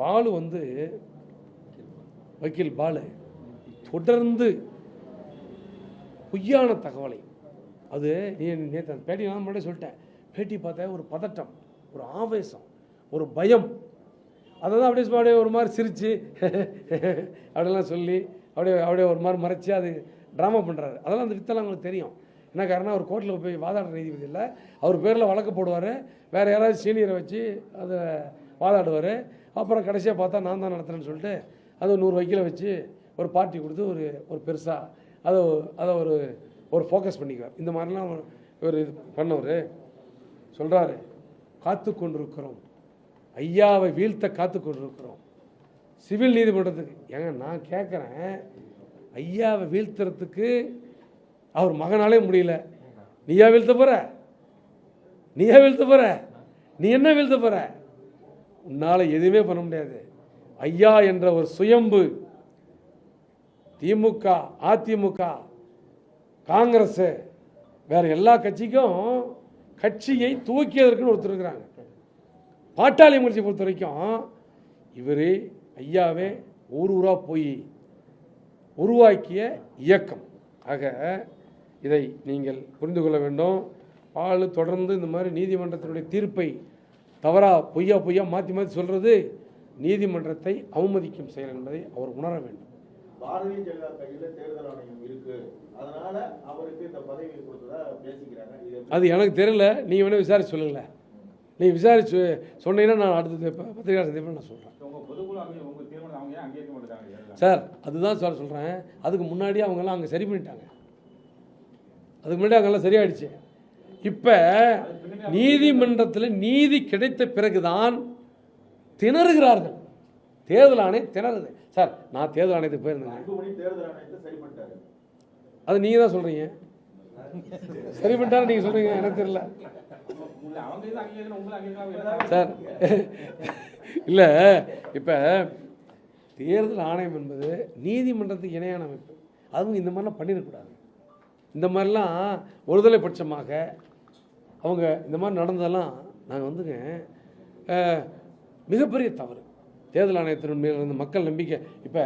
பாலு வந்து வக்கீல் பாலு தொடர்ந்து பொய்யான தகவலை. அது நீ நேற்று அந்த பேட்டி நான் முன்னாடியே சொல்லிட்டேன். பேட்டி பார்த்தா ஒரு பதட்டம் ஒரு ஆவேசம் ஒரு பயம். அதை தான் அப்படியே அப்படியே ஒரு மாதிரி சிரித்து அப்படிலாம் சொல்லி அப்படியே அப்படியே ஒரு மாதிரி மறைச்சி அது ட்ராமா பண்ணுறாரு அதெல்லாம் அந்த வித்தெல்லாம் உங்களுக்கு தெரியும். என்ன காரணம் அவர் கோர்ட்டில் போய் வாதாடுற நீதிபதி இல்லை. அவர் பேரில் வழக்கு போடுவார். வேறு யாராவது சீனியரை வச்சு அதை வாதாடுவார். அப்புறம் கடைசியாக பார்த்தா நான் தான் நடத்துகிறேன்னு சொல்லிட்டு அது நூறு வைக்கல வச்சு ஒரு பார்ட்டி கொடுத்து ஒரு ஒரு பெருசாக அதை அதை ஒரு ஒரு ஃபோக்கஸ் பண்ணிக்குவார். இந்த மாதிரிலாம் ஒரு இது பண்ணவர். சொல்கிறாரு காத்து கொண்டிருக்கிறோம் ஐயாவை வீழ்த்த காத்து கொண்டிருக்கிறோம் சிவில் நீதிமன்றத்துக்கு ஏங்க நான் கேட்குறேன் ஐயாவை வீழ்த்துறதுக்கு அவர் மகனாலே முடியல. நீயா வீழ்த்த போகிற நீயா வீழ்த்த போகிற நீ என்ன வீழ்த்த போகிற உன்னால் எதுவுமே பண்ண முடியாது. ஐயா என்ற ஒரு சுயம்பு திமுக அதிமுக காங்கிரஸ் வேற எல்லா கட்சிக்கும் கட்சியை தூக்கியதற்குன்னு ஒருத்தர் இருக்கிறாங்க. பாட்டாளி முயற்சி பொறுத்த வரைக்கும் இவர் ஐயாவே ஊர் ஊராக போய் உருவாக்கிய இயக்கம். ஆக இதை நீங்கள் புரிந்து கொள்ள வேண்டும். பால் தொடர்ந்து இந்த மாதிரி நீதிமன்றத்தினுடைய தீர்ப்பை தவறா பொய்யா பொய்யா மாற்றி மாற்றி சொல்கிறது நீதிமன்றத்தை அவமதிக்கும் செயல் என்பதை அவர் உணர வேண்டும். பாரதிய ஜனதா கையில தேர்தல் ஆணையம் இருக்கு. அதனால அவருக்கு இந்த பதவி கொடுத்ததா பேசிக்கிறாங்க? அது எனக்கு தெரியல. நீங்கள் வேணால் விசாரிச்சு சொல்லுங்களேன் நீங்கள் விசாரிச்சு சொன்னீங்கன்னா நான் அடுத்த பத்திரிகை சந்திப்பில் நான் சொல்கிறேன் சார் அதுதான் சார் சொல்கிறேன் அதுக்கு முன்னாடி அவங்கெல்லாம் அங்கே சரி பண்ணிட்டாங்க. அதுக்கு முன்னாடி அங்கெல்லாம் சரியாயிடுச்சு. இப்போ நீதிமன்றத்தில் நீதி கிடைத்த பிறகுதான் திணறுகிறார்கள். தேர்தல் ஆணையம் திணறுது. சார் நான் தேர்தல் ஆணையத்துக்கு பண்ணிட்டாரு. அது நீங்கள் தான் சொல்கிறீங்க சரி பண்ணிட்டாரு நீங்கள் சொல்கிறீங்க எனக்கு தெரியல. சார் இல்லை இப்போ தேர்தல் ஆணையம் என்பது நீதிமன்றத்துக்கு இணையான அமைப்பு. அதுவும் இந்த மாதிரிலாம் பண்ணிடக்கூடாது. இந்த மாதிரிலாம் ஒருதலை பட்சமாக அவங்க இந்த மாதிரி நடந்ததெல்லாம் நாங்கள் வந்துங்க மிகப்பெரிய தவறு. தேர்தல் ஆணையத்தின் மேல் இருந்த மக்கள் நம்பிக்கை. இப்போ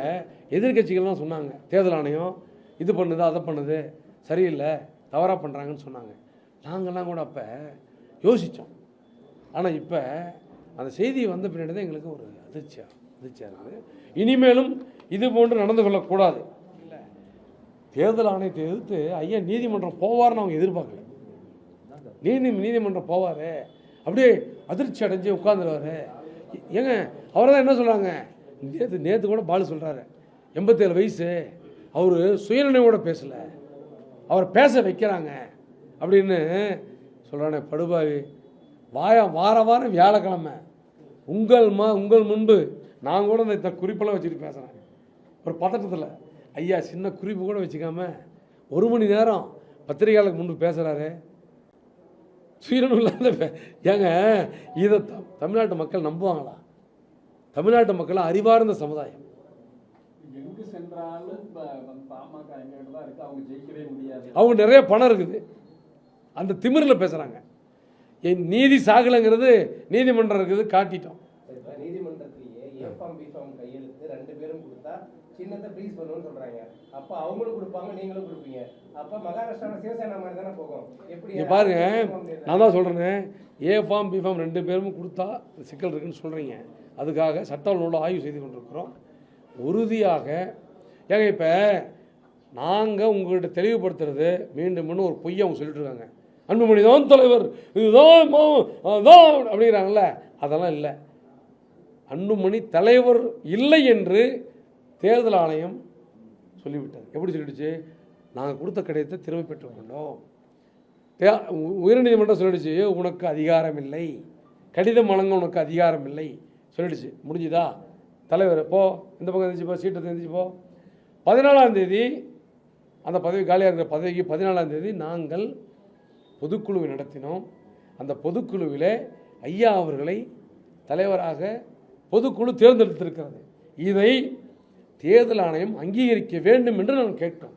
எதிர்க்கட்சிகள்லாம் சொன்னாங்க தேர்தல் ஆணையம் இது பண்ணுது அதை பண்ணுது சரியில்லை தவறாக பண்ணுறாங்கன்னு சொன்னாங்க. நாங்கள்லாம் கூட அப்போ யோசித்தோம் ஆனால் இப்போ அந்த செய்தி வந்த பின்னாடி தான் எங்களுக்கு ஒரு அதிர்ச்சியாக அதிர்ச்சியாக இருக்குது இனிமேலும் இது போன்று நடந்து கொள்ளக்கூடாது. இல்லை. தேர்தல் ஆணையத்தை எதிர்த்து ஐயா நீதிமன்றம் போவார்னு அவங்க எதிர்பார்க்கல. நீதி நீதிமன்றம் போவார். அப்படியே அதிர்ச்சி அடைஞ்சு உட்காந்துருவார் ஏங்க அவரை தான் என்ன சொல்கிறாங்க நேற்று நேற்று கூட பாலு சொல்கிறாரு எண்பத்தேழு வயசு. அவர் சுயநினைவோட பேசலை. அவர் பேச வைக்கிறாங்க. அப்படின்னு சொல்கிறானே படுபாவி. வாயா வார வாரம் வியாழக்கிழமை. உங்கள் மா உங்கள் முன்பு. நான் கூட அந்த இந்த குறிப்பெல்லாம் வச்சுட்டு பேசுகிறேன் ஒரு பதட்டத்தில். ஐயா சின்ன குறிப்பு கூட வச்சுக்காம ஒரு மணி நேரம் பத்திரிகையாளருக்கு முன்பு பேசுகிறாரு சுயநலம் இல்லாத ஏங்க இதை தமிழ்நாட்டு மக்கள் நம்புவாங்களா? தமிழ்நாட்டு மக்கள் அறிவார்ந்த சமுதாயம். அவங்க ஜெயிக்கவே முடியாது. அவங்க நிறைய பணம் இருக்குது. அந்த திமிரில் பேசுகிறாங்க என் நீதி சாகலைங்கிறது நீதிமன்றம் இருக்குது காட்டிட்டோம். கையெழுத்து ரெண்டு பேரும் கொடுத்தா சின்னத்தை ப்ளீஸ் பண்ணுவோம்னு சொல்றாங்க. அப்ப அவங்களும் கொடுப்பாங்க நீங்களும் கொடுப்பீங்க. தானே பாருங்க நான் தான் சொல்கிறேனே ஏ ஃபார்ம் பி ஃபார்ம் ரெண்டு பேரும் கொடுத்தா சிக்கல் இருக்குன்னு சொல்கிறீங்க அதுக்காக சட்ட நூலை ஆய்வு செய்து கொண்டிருக்கிறோம். உறுதியாக ஏங்க இப்போ நாங்கள் உங்கள்கிட்ட தெளிவுபடுத்துறது மீண்டும் மீண்டும் ஒரு பொய்யை அவங்க சொல்லிட்டு இருக்காங்க அன்புமணி தான் தலைவர் இதுதான் அதான் அப்படிங்கிறாங்கல்ல. அதெல்லாம் இல்லை. அன்புமணி தலைவர் இல்லை என்று தேர்தல் ஆணையம் சொல்லிவிட்டது. எப்படி சொல்லிடுச்சு? நாங்கள் கொடுத்த கடிதத்தை திரும்ப பெற்றுக்கொண்டோம் தே- உ- உயர்நீதிமன்றம் சொல்லிடுச்சு உனக்கு அதிகாரம் இல்லை கடிதம் வழங்க உனக்கு அதிகாரம் இல்லை சொல்லிடுச்சு. முடிஞ்சுதா? தலைவர் போ. இந்த பக்கம் எழுந்திரிச்சு போ சீட்டை தெரிஞ்சு போ. பதினாலாம் தேதி அந்த பதவி காலியாக இருக்கிற பதவிக்கு பதினாலாம் தேதி நாங்கள் பொதுக்குழுவை நடத்தினோம். அந்த பொதுக்குழுவிலே ஐயா அவர்களை தலைவராக பொதுக்குழு தேர்ந்தெடுத்திருக்கிறது. இதை தேர்தல் ஆணையம் அங்கீகரிக்க வேண்டும் என்று நான் கேட்டோம்.